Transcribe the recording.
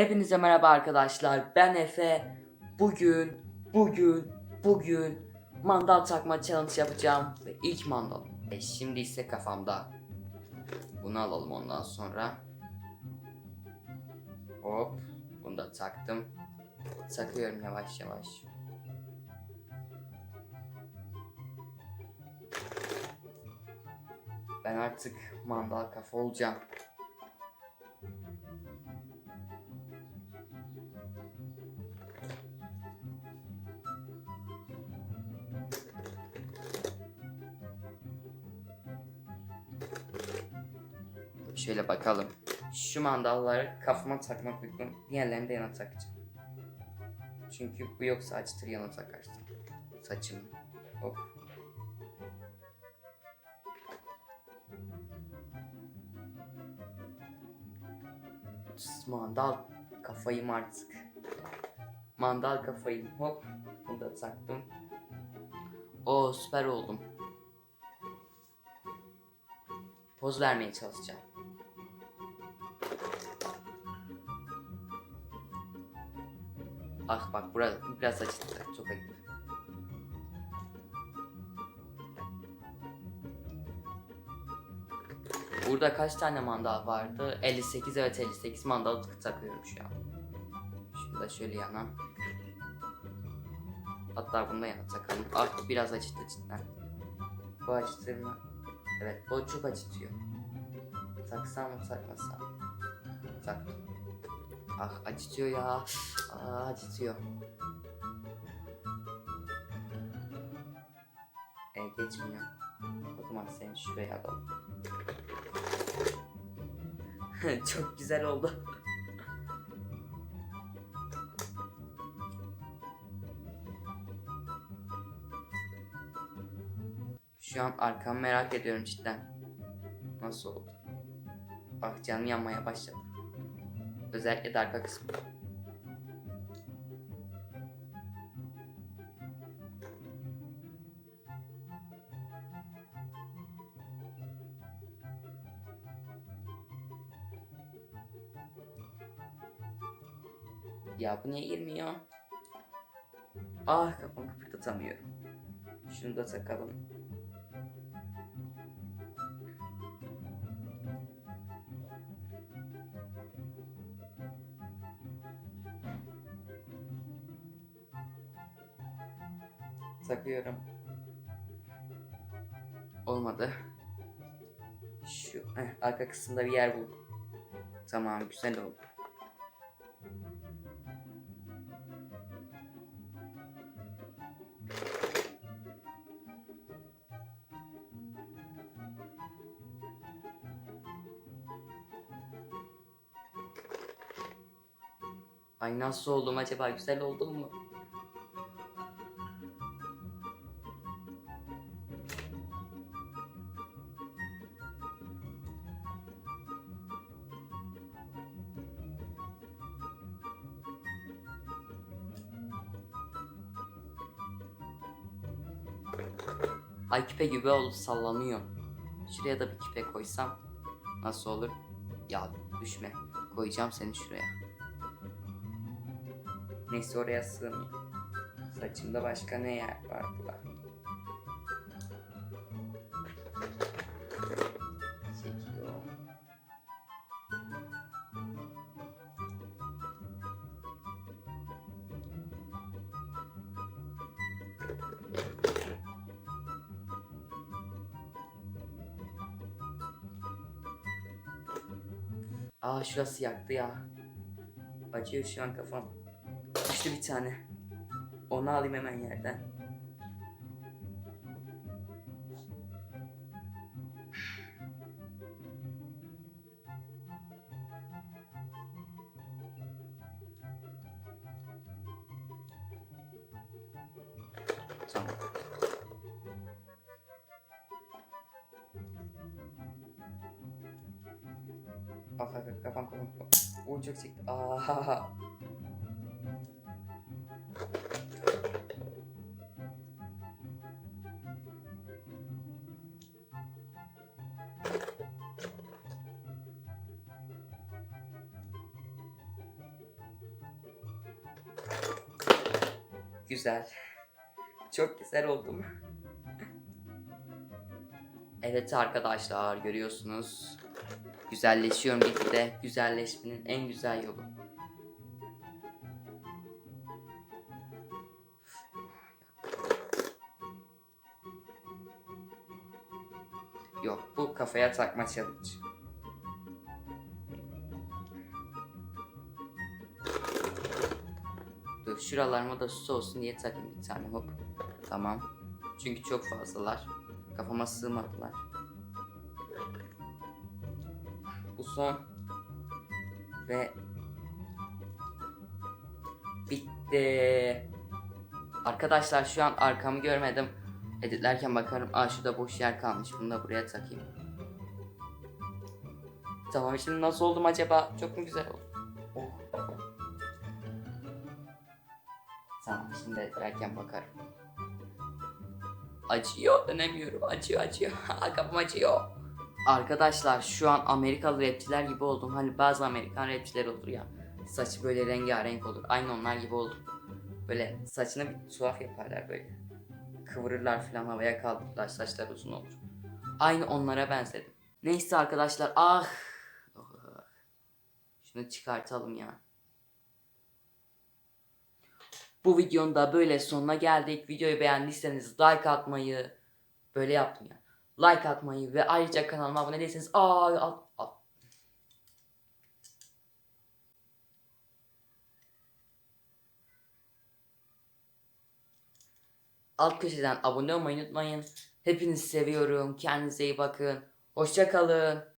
Hepinize merhaba arkadaşlar. Ben Efe. Bugün, bugün, bugün mandal takma challenge yapacağım ve ilk mandal. E şimdi ise kafamda. Bunu alalım ondan sonra. Hop, bunu da taktım. Takıyorum yavaş yavaş. Ben artık mandal kafa olacağım. Şöyle bakalım. Şu mandalları kafama takmak uygun. Diğerlerini de yana takacağım. Çünkü bu yoksa acıtır yana takarsın. Saçımı. Hop. Mandal kafayım artık. Mandal kafayım. Hop. Bunu da taktım. O süper oldum. Poz vermeye çalışacağım. Ah bak burada biraz acıttı. Çok acıttı. Burada kaç tane mandal vardı? 58 evet 58 mandal takıyorum şu an. Şunu da şöyle yana. Hatta bunu da yana takalım. Ah biraz acıttı cidden. Bu acıtır mı? Evet bu çok acıtıyor. Taksam mı takmasam? Taktım. Ah acıtıyor ya. Aa, acıtıyor. E geçmiyor. O zaman seni şuraya alalım. Çok güzel oldu. Şu an arkamı merak ediyorum cidden. Nasıl oldu? Bak canım yanmaya başladı. Özellikle de arka kısmı. Ya bu niye girmiyor? Ah kafamı kıpırdatamıyorum. Şunu da takalım. Takıyorum. Olmadı. Şu heh, arka kısımda bir yer buldum. Tamam güzel oldu. Ay nasıl oldum acaba güzel oldum mu? Ay küpe gibi oldu sallanıyor. Şuraya da bir küpe koysam nasıl olur? Ya düşme. Koyacağım seni şuraya. Neyse oraya sığmıyor. Saçımda başka ne yer var burada? Aa şurası yaktı ya. Acıyor şu an kafam. Düştü bir tane. Onu alayım hemen yerden. Bak bak kafam kafam. Uy çok çekti. Aa. Güzel. Çok güzel oldum. Evet arkadaşlar görüyorsunuz Güzelleşiyorum gitgide. Güzelleşmenin en güzel yolu. Yok bu kafaya takma challenge. Dur şuralarıma da su olsun diye takayım bir tane hop. Tamam. Çünkü çok fazlalar. Kafama sığmadılar. Son. Ve bitti. Arkadaşlar şu an arkamı görmedim. Editlerken bakarım. Aa şurada boş yer kalmış. Bunu da buraya takayım. Tamam şimdi nasıl oldum acaba? Çok mu güzel oldu? Oh. Tamam şimdi editlerken bakarım. Acıyor dönemiyorum. Acıyor acıyor. Kafam acıyor. Arkadaşlar şu an Amerikalı rapçiler gibi oldum. Hani bazı Amerikan rapçiler olur ya. Saçı böyle rengarenk olur. Aynı onlar gibi oldum. Böyle saçını bir tuhaf yaparlar böyle. Kıvırırlar falan havaya kaldırırlar. Saçlar uzun olur. Aynı onlara benzedim. Neyse arkadaşlar. Ah. Ah. Şunu çıkartalım ya. Bu videonun da böyle sonuna geldik. Videoyu beğendiyseniz like atmayı böyle yaptım ya. Like atmayı ve ayrıca kanalıma abone değilseniz aa alt, alt. alt köşeden abone olmayı unutmayın. Hepinizi seviyorum. Kendinize iyi bakın. Hoşça kalın.